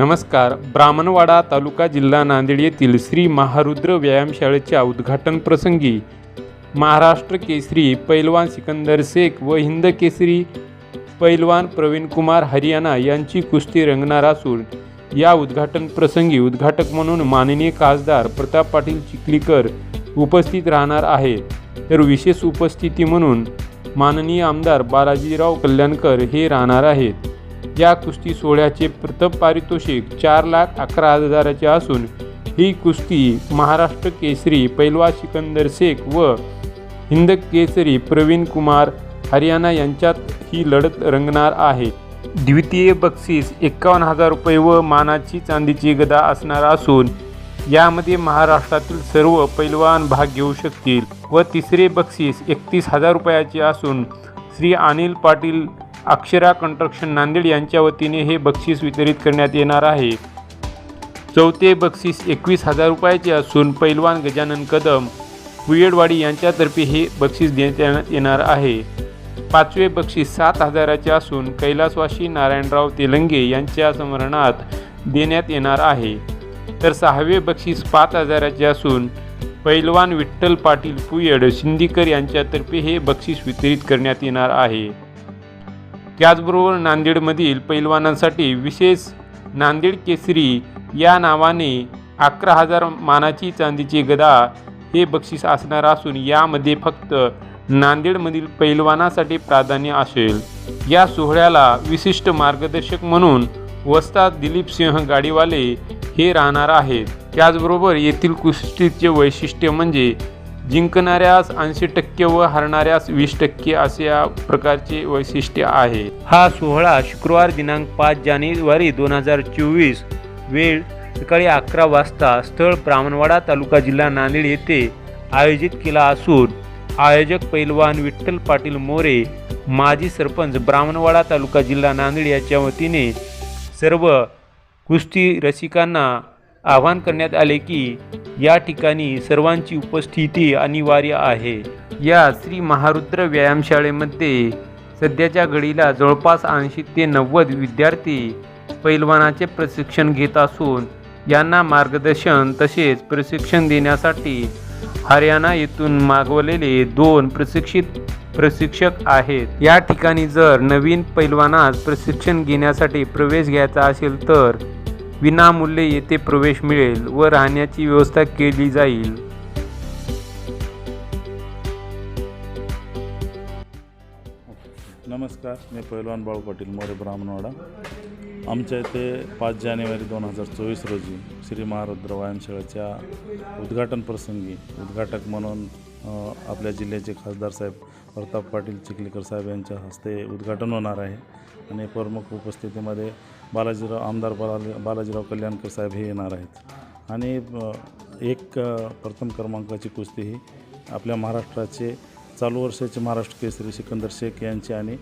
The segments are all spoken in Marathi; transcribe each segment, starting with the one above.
नमस्कार. ब्राह्मणवाडा तालुका जिल्हा नांदेड येथील श्री महारुद्र व्यायामशाळेच्या उद्घाटन प्रसंगी महाराष्ट्र केसरी पैलवान सिकंदर शेख व हिंद केसरी पैलवान प्रवीण कुमार हरियाणा यांची कुस्ती रंगणार असून या उद्घाटन प्रसंगी उद्घाटक म्हणून माननीय खासदार प्रताप पाटील चिखलीकर उपस्थित राहणार आहे. तर विशेष उपस्थिती म्हणून माननीय आमदार बालाजीराव कल्याणकर हे राहणार आहेत. या कुस्ती सोहळ्याचे प्रथम पारितोषिक चार लाख अकरा हजाराचे असून ही कुस्ती महाराष्ट्र केसरी पैलवा सिकंदर शेख व हिंद केसरी प्रवीण कुमार हरियाणा यांच्यात ही लढत रंगणार आहे. द्वितीय बक्षीस एकावन्न हजार रुपये व मानाची चांदीची गदा असणार असून यामध्ये महाराष्ट्रातील सर्व पैलवान भाग घेऊ शकतील व तिसरे बक्षीस एकतीस हजार रुपयाचे असून श्री अनिल पाटील अक्षरा कंट्रक्शन नांदेड यांच्या वतीने हे बक्षीस वितरित करण्यात येणार आहे. चौथे बक्षीस एकवीस हजार रुपयाचे असून पैलवान गजानन कदम कुयडवाडी यांच्यातर्फे हे बक्षीस देण्यात येणार आहे. पाचवे बक्षीस सात हजाराचे असून कैलासवासी नारायणराव तेलंगे यांच्या स्मरणात देण्यात येणार आहे. तर सहावे बक्षीस पाच हजाराचे असून पैलवान विठ्ठल पाटील पुयड शिंदीकर यांच्यातर्फे हे बक्षीस वितरित करण्यात येणार आहे. त्याचबरोबर नांदेडमधील पैलवानांसाठी विशेष नांदेड केसरी या नावाने अकरा हजार मानाची चांदीची गदा हे बक्षीस असणार असून यामध्ये फक्त नांदेडमधील पैलवानासाठी प्राधान्य असेल. या सोहळ्याला विशिष्ट मार्गदर्शक म्हणून वस्ताद दिलीप सिंह गाडीवाले हे राहणार आहेत. त्याचबरोबर येथील कुस्तीचे वैशिष्ट्य म्हणजे जिंकणाऱ्यास ऐंशी टक्के व हरणाऱ्यास वीस टक्के असे या प्रकारचे वैशिष्ट्य आहे. हा सोहळा शुक्रवार दिनांक पाच जानेवारी दोन हजार चोवीस वेळ सकाळी अकरा वाजता स्थळ ब्राह्मणवाडा तालुका जिल्हा नांदेड येथे आयोजित केला असून आयोजक पैलवान विठ्ठल पाटील मोरे माजी सरपंच ब्राह्मणवाडा तालुका जिल्हा नांदेड याच्या वतीने सर्व कुस्ती रसिकांना आवाहन करण्यात आले की या ठिकाणी सर्वांची उपस्थिती अनिवार्य आहे. या श्री महारुद्र व्यायामशाळेमध्ये सध्याच्या घडीला जवळपास ऐंशी ते नव्वद विद्यार्थी पैलवानाचे प्रशिक्षण घेत असून यांना मार्गदर्शन तसेच प्रशिक्षण देण्यासाठी हरियाणा येथून मागवलेले दोन प्रशिक्षित प्रशिक्षक आहेत. या ठिकाणी जर नवीन पैलवानास प्रशिक्षण घेण्यासाठी प्रवेश घ्यायचा असेल तर विनामूल्य येथे प्रवेश मिळेल व राहण्याची व्यवस्था केली जाईल. नमस्कार मी पैलवान बाळू पाटील मोरे ब्राह्मणवाडा. आमच्या इथे पाच जानेवारी दोन हजार चोवीस रोजी श्री महारुद्र व्यायामशाळेच्या उद्घाटन प्रसंगी उद्घाटक म्हणून आपल्या जिल्ह्याचे खासदार साहेब प्रताप पाटील चिखलीकर साहेब यांच्या हस्ते उद्घाटन होणार आहे. आणि प्रमुख उपस्थितीमध्ये बालाजीराव आमदार बाला बालाजीराव कल्याणकर साहेब हे येणार आहेत. आणि एक प्रथम क्रमांकाची कुस्ती ही आपल्या महाराष्ट्राचे चालू वर्षाचे महाराष्ट्र केसरी सिकंदर शेख यांची आणि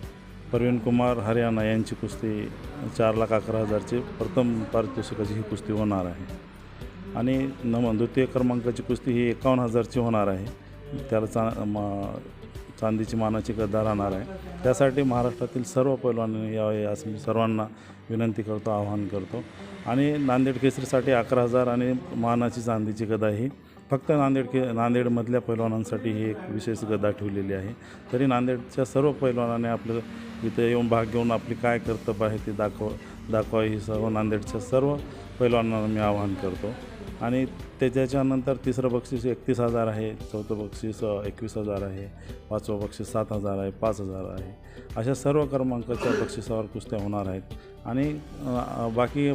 प्रवीण कुमार हरियाणा यांची कुस्ती चार लाख अकरा हजारची प्रथम पारितोषिकाची ही कुस्ती होणार आहे. आणि नम द्वितीय क्रमांकाची कुस्ती ही एकावन्न हजारची होणार आहे. त्याला चा चांदीची मानाची गद्दा राहणार आहे. त्यासाठी महाराष्ट्रातील सर्व पैलवानांनी यावे असं मी सर्वांना विनंती करतो आवाहन करतो. आणि नांदेड केसरीसाठी अकरा हजार आणि मानाची चांदीची गदा ही. फक्त नांदेड के नांदेडमधल्या पैलवानांसाठी ही एक विशेष गदा ठेवलेली आहे. तरी नांदेडच्या सर्व पैलवानाने आपलं इथं येऊन भाग घेऊन आपली काय कर्तव्य आहे ते दाखव दाखवा ही सर्व नांदेडच्या सर्व पैलवानांना मी आवाहन करतो. आणि त्याच्यानंतर तिसरं बक्षीस एकतीस हजार आहे चौथं बक्षीस एकवीस हजार आहे पाचवं बक्षीस सात हजार आहे पाच हजार आहे. अशा सर्व क्रमांकाच्या बक्षिसावर कुस्त्या होणार आहेत. आणि बाकी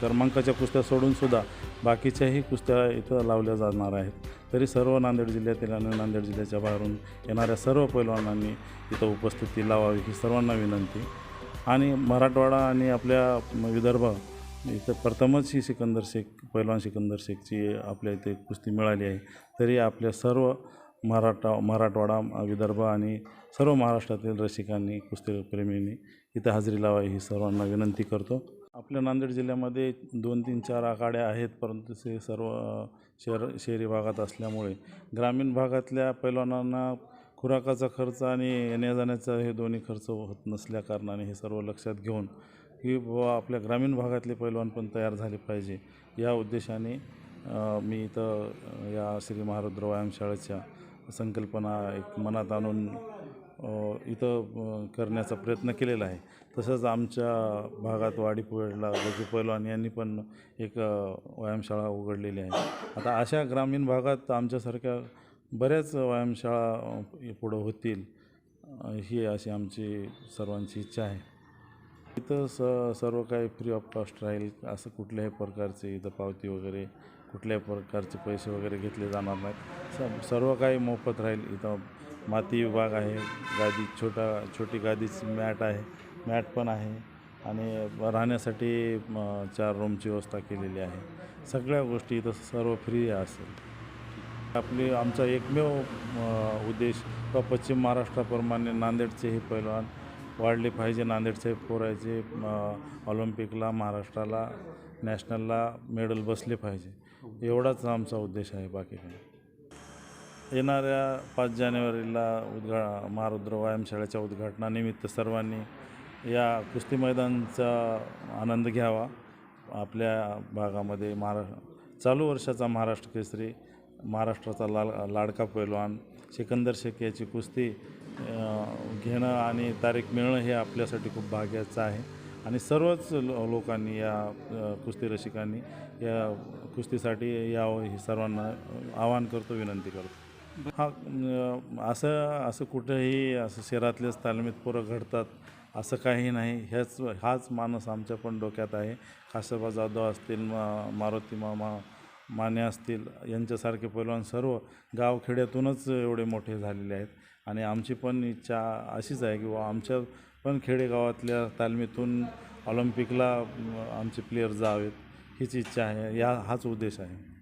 क्रमांकाच्या कुस्त्या सोडूनसुद्धा बाकीच्याही कुस्त्या इथं लावल्या जाणार आहेत. तरी सर्व नांदेड जिल्ह्यातील आणि नांदेड जिल्ह्याच्या बाहेरून येणाऱ्या सर्व पैलवानांनी इथं उपस्थिती लावावी ही सर्वांना विनंती. आणि मराठवाडा आणि आपल्या विदर्भ इथं प्रथमच ही सिकंदर शेख पैलवान सिकंदर शेखची आपल्या इथे कुस्ती मिळाली आहे. तरी आपल्या सर्व मराठा मराठवाडा विदर्भ आणि सर्व महाराष्ट्रातील रसिकांनी कुस्तीप्रेमींनी इथं हजेरी लावावी ही सर्वांना विनंती करतो. आपल्या नांदेड जिल्ह्यामध्ये दोन तीन चार आखाड्या आहेत परंतु ते सर्व शहर शहरी भागात असल्यामुळे ग्रामीण भागातल्या पैलवानांना खुराकाचा खर्च आणि येण्या जाण्याचा हे दोन्ही खर्च होत नसल्याकारणाने हे सर्व लक्षात घेऊन की बुवा आपल्या ग्रामीण भागातले पैलवान पण तयार झाले पाहिजे. या उद्देशाने मी इथं या श्री महारुद्र व्यायामशाळेच्या संकल्पना एक मनात आणून इथं करण्याचा प्रयत्न केलेला आहे. तसंच आमच्या भागात वाडीपोळला गजू पैलवान यांनी पण एक व्यायामशाळा उघडलेली आहे. आता अशा ग्रामीण भागात आमच्यासारख्या बऱ्याच व्यायामशाळा पुढं होतील ही अशी आमची सर्वांची इच्छा आहे. इथं स सर्व काही फ्री ऑफ कॉस्ट राहील. असं कुठल्याही प्रकारचे इथं पावती वगैरे कुठल्याही प्रकारचे पैसे वगैरे घेतले जाणार नाहीत. स सर्व काही मोफत राहील. इथं माती विभाग आहे गादी छोटा छोटी गादीची मॅट आहे मॅट पण आहे. आणि राहण्यासाठी चार रूमची व्यवस्था केलेली आहे. सगळ्या गोष्टी इथं सर्व फ्री असेल. आपली आमचा एकमेव उद्देश व पश्चिम महाराष्ट्राप्रमाणे नांदेडचे हे पैलवान वाढले पाहिजे. नांदेडचे पोरायचे ऑलिम्पिकला महाराष्ट्राला नॅशनलला मेडल बसले पाहिजे. एवढाच आमचा उद्देश आहे बाकी काही येणाऱ्या पाच जानेवारीला उद्घा महारुद्र व्यायामशाळेच्या उद्घाटनानिमित्त सर्वांनी या कुस्ती मैदानचा आनंद घ्यावा. आपल्या भागामध्ये महारा चालू वर्षाचा महाराष्ट्र केसरी महाराष्ट्राचा लाल लाडका पैलवान सिकंदर शेख याची कुस्ती घेणं आणि तारीख मिळणं हे आपल्यासाठी खूप भाग्याचं आहे. आणि सर्वच लो लोकांनी या कुस्ती रसिकांनी या कुस्तीसाठी यावं हे सर्वांना आवाहन करतो विनंती करतो. हा असं असं कुठंही असं शहरातलेच तालमीत पोरं घडतात असं काही नाही. ह्याच हाच माणूस आमच्या पण डोक्यात आहे. कासबा जाधव असतील मा मारुती मामा माने असतील यांच्यासारखे पैलवान सर्व गावखेड्यातूनच एवढे मोठे झालेले आहेत. आणि आमची पण इच्छा अशीच आहे की बुवा आमच्या पण खेडेगावातल्या तालमीतून ऑलिम्पिकला आमचे प्लेयर जावेत. हीच इच्छा आहे. या हाच उद्देश आहे.